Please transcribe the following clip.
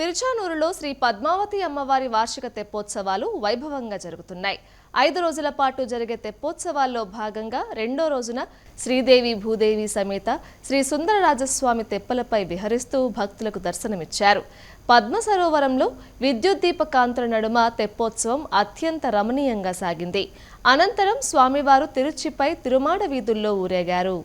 తిరుచానూరులో శ్రీ పద్మావతి అమ్మవారి వార్షిక తెప్పోత్సవాలు వైభవంగా జరుగుతున్నాయి. ఐదు రోజుల పాటు జరిగే తెప్పోత్సవాల్లో భాగంగా రెండో రోజున శ్రీదేవి భూదేవి సమేత శ్రీ సుందరరాజస్వామి తెప్పలపై విహరిస్తూ భక్తులకు దర్శనమిచ్చారు. పద్మ సరోవరంలో విద్యుత్ దీప కాంతుల నడుమ తెప్పోత్సవం అత్యంత రమణీయంగా సాగింది. అనంతరం స్వామివారు తిరుచిపై తిరుమాడ వీధుల్లో ఊరేగారు.